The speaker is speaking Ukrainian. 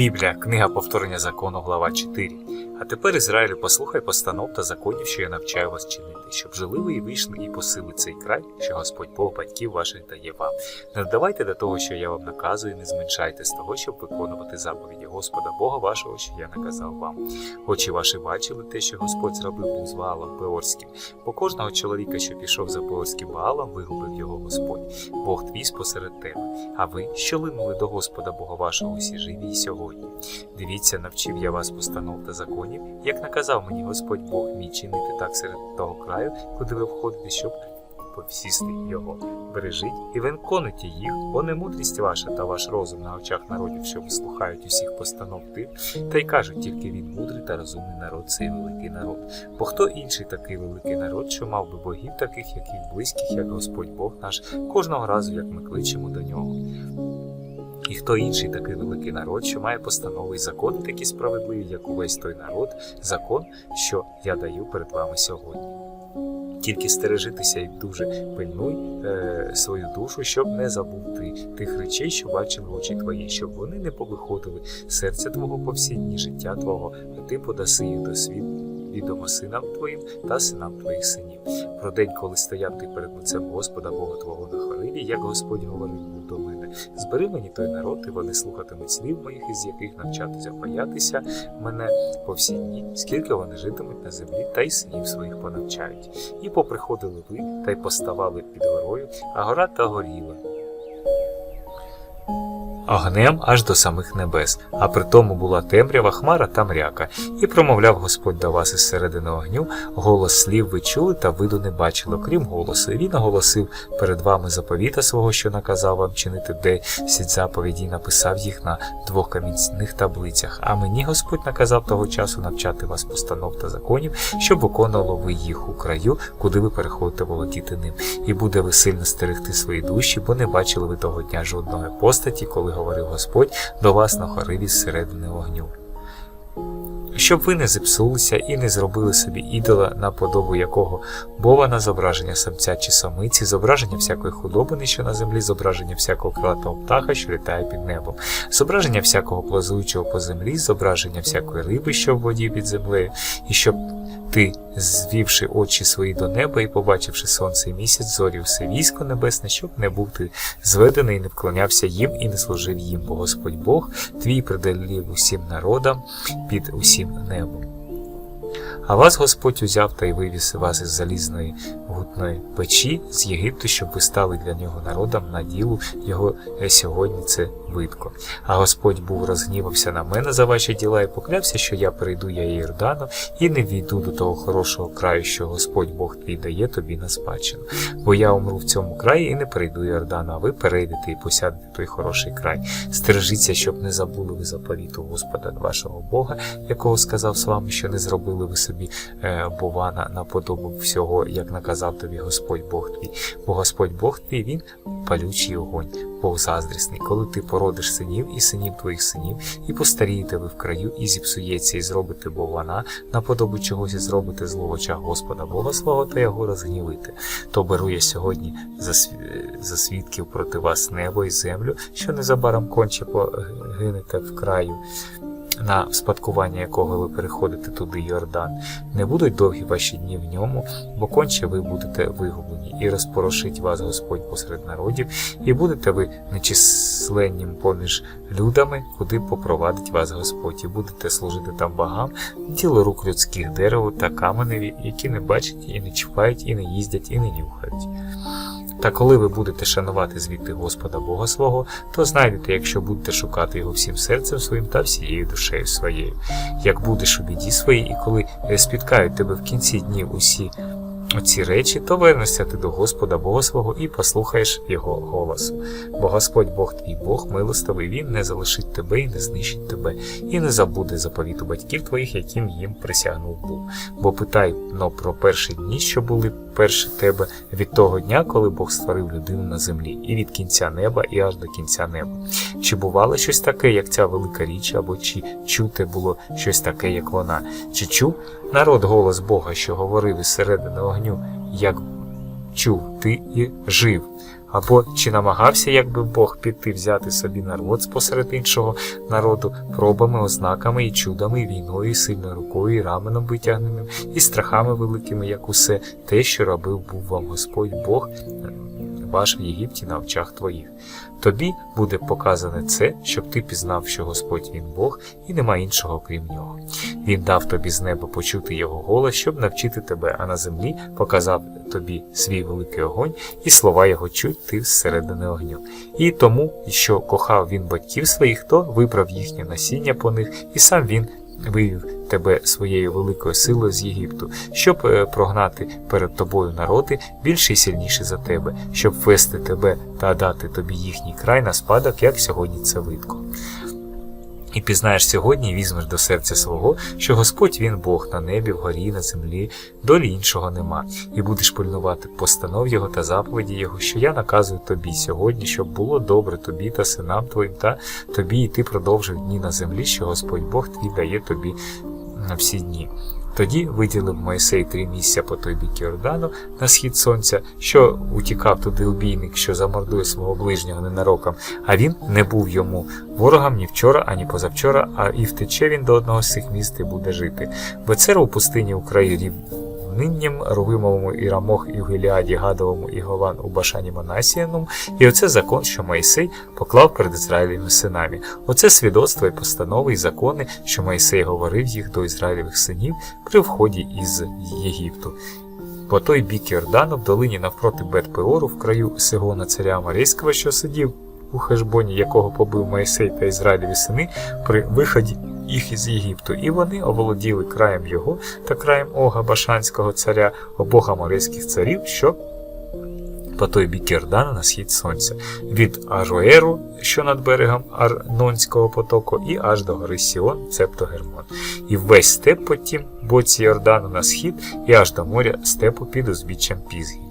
Біблія, книга повторення закону, глава 4. А тепер, Ізраїлю, послухай постанов та законів, що я навчаю вас чинити, щоб жили ви і вийшли і посили цей край, що Господь Бог батьків ваших дає вам. Не додавайте до того, що я вам наказую, не зменшайте з того, щоб виконувати заповіді Господа Бога вашого, що я наказав вам. Очі ваші бачили те, що Господь зробив був з Ваалом Пеорським. Бо кожного чоловіка, що пішов за Пеорським Ваалом, вигубив його Господь, Бог твій спосеред тебе. А ви, що линули до Господа Бога вашого, усі живі й сьогодні. Дивіться, навчив я вас постанов та законів, як наказав мені Господь Бог мій чинити так серед того краю, куди ви входите, щоб повсісти його. Бережіть і виконуйте їх, бо не мудрість ваша та ваш розум на очах народів, що вислухають усіх постанов тих, та й кажуть тільки він мудрий та розумний народ, цей великий народ. Бо хто інший такий великий народ, що мав би богів таких, як і близьких, як Господь Бог наш, кожного разу, як ми кличемо до нього. І хто інший такий великий народ, що має постанови і закони такі справедливі, як увесь той народ, закон, що я даю перед вами сьогодні. Тільки стережитися і дуже пильнуй е, свою душу, щоб не забути тих речей, що бачили очі твої, щоб вони не повиходили серця твого по життя твого, а ти подаси їх до світ відомо синам твоїм та синам твоїх синів. Про день, коли стояв ти перед лицем Господа Бога твого на хориві, як Господь говорив до. Збери мені той народ, і вони слухатимуть слів моїх, із яких навчатися боятися мене по всі дні, скільки вони житимуть на землі, та й синів своїх понавчають. І поприходили ви, та й поставали під горою, а гора та горіла. Огнем аж до самих небес, а при тому була темрява, хмара та мряка, і промовляв Господь до вас із середини огню, голос слів ви чули та виду не бачили, окрім голосу. Він оголосив перед вами заповіта свого, що наказав вам чинити десять заповідей, і написав їх на двох камінних таблицях. А мені Господь наказав того часу навчати вас постанов та законів, щоб виконували ви їх у краю, куди ви переходите володіти ним. І буде ви сильно стерегти свої душі, бо не бачили ви того дня жодної постаті, коли говорив Господь до вас на хориві зсередини вогню. Щоб ви не зіпсулися і не зробили собі ідола, на подобу якого бова на зображення самця чи самиці, зображення всякої худобини, що на землі, зображення всякого крилатого птаха, що літає під небом, зображення всякого плазуючого по землі, зображення всякої риби, що в воді під землею, і щоб ти, звівши очі свої до неба і побачивши сонце і місяць, зорі все військо небесне, щоб не був зведений не вклонявся їм і не служив їм, бо Господь Бог твій придалів усім народам під усім небом. А вас Господь узяв та й вивіз вас із залізної гутної печі з Єгипту, щоб ви стали для нього народом на ділу його е, сьогодні це видко. А Господь був розгнівався на мене за ваші діла і поклявся, що я прийду я Йордану і не війду до того хорошого краю, що Господь Бог твій дає тобі на спадщину. Бо я умру в цьому краї і не прийду Йордану, а ви перейдете і посядете той хороший край. Стережіться, щоб не забули ви заповіту Господа вашого Бога, якого сказав з вами, що не зробили ви собі е, бована на подобу всього, як наказав тобі Господь Бог твій. Бо Господь Бог твій, він палючий огонь, Бог заздрісний, коли ти породиш синів і синів твоїх синів, і постарієте ви в краю, і зіпсується, і зробите бована, на подобу чогось і зробите зло в очах Господа Бога свого, та його розгнівите. То беру я сьогодні за, сві- за свідків проти вас небо і землю, що незабаром конче погинете в краю на спадкування якого ви переходите туди Йордан, не будуть довгі ваші дні в ньому, бо конче ви будете вигублені, і розпорошить вас Господь посеред народів, і будете ви нечисленнім поміж людами, куди попровадить вас Господь, і будете служити там богам, діло рук людських дереву та каменеві, які не бачать і не чіпають, і не їздять, і не нюхають. Та коли ви будете шанувати звідти Господа Бога свого, то знайдете, якщо будете шукати його всім серцем своїм та всією душею своєю. Як будеш у біді своїй, і коли е, спіткають тебе в кінці днів усі оці речі, то вернешся ти до Господа Бога свого і послухаєш Його голосу. Бо Господь Бог твій Бог милостивий, Він не залишить тебе і не знищить тебе, і не забуде заповіту батьків твоїх, яким їм присягнув був. Бо питай но про перші дні, що були перші тебе, від того дня, коли Бог створив людину на землі, і від кінця неба, і аж до кінця неба. Чи бувало щось таке, як ця велика річ, або чи чути було щось таке, як вона? Чи чув народ голос Бога, що говорив із середини огню, як чув ти і жив? Або чи намагався, якби Бог піти взяти собі народ спосеред іншого народу, пробами, ознаками і чудами, і війною, і сильною рукою, і раменом витягненим, і страхами великими, як усе те, що робив був вам Господь Бог ваш в Єгипті на очах твоїх. Тобі буде показане це, щоб ти пізнав, що Господь він Бог, і нема іншого крім нього. Він дав тобі з неба почути його голос, щоб навчити тебе, а на землі показав тобі свій великий огонь, і слова його чуть ти зсередини огню. І тому, що кохав він батьків своїх, то вибрав їхнє насіння по них, і сам він вивів тебе своєю великою силою з Єгипту, щоб е, прогнати перед тобою народи більше і сильніші за тебе, щоб вести тебе та дати тобі їхній край на спадок, як сьогодні це видко. І пізнаєш сьогодні і візьмеш до серця свого, що Господь він Бог на небі, вгорі, на землі, долі іншого нема, і будеш пильнувати постанов Його та заповіді Його, що я наказую тобі сьогодні, щоб було добре тобі та синам твоїм, та тобі, і ти продовжив дні на землі, що Господь Бог твій дає тобі на всі дні. Тоді виділив Моїсей три місця по той бік Йордану на схід сонця, що утікав туди убійник, що замордує свого ближнього ненароком, а він не був йому ворогом ні вчора, ані позавчора, а і втече він до одного з цих міст і буде жити. Бецер у пустині у краї рівнинням, Рувимовому і Рамох і в Гіліаді Гадовому і Голан у Башані Манасіяному, і оце закон, що Моїсей поклав перед Ізраїлевими синами. Оце свідоцтво і постанови і закони, що Моїсей говорив їх до Ізраїлевих синів при вході із Єгипту. По той бік Йордану, в долині навпроти Бет-Пеору, в краю Сигона царя Амарейського, що сидів у Хешбоні, якого побив Моїсей та Ізраїлеві сини при виході їх із Єгипту, і вони оволоділи краєм його та краєм Ога Башанського царя, обох аморейських царів, що по той бік Йордана на схід сонця, від Ажуеру, що над берегом Арнонського потоку, і аж до гори Сіон, цебто Гермон. І весь степ по тім боці Йордану на схід, і аж до моря степу під узбіччям Пізгі.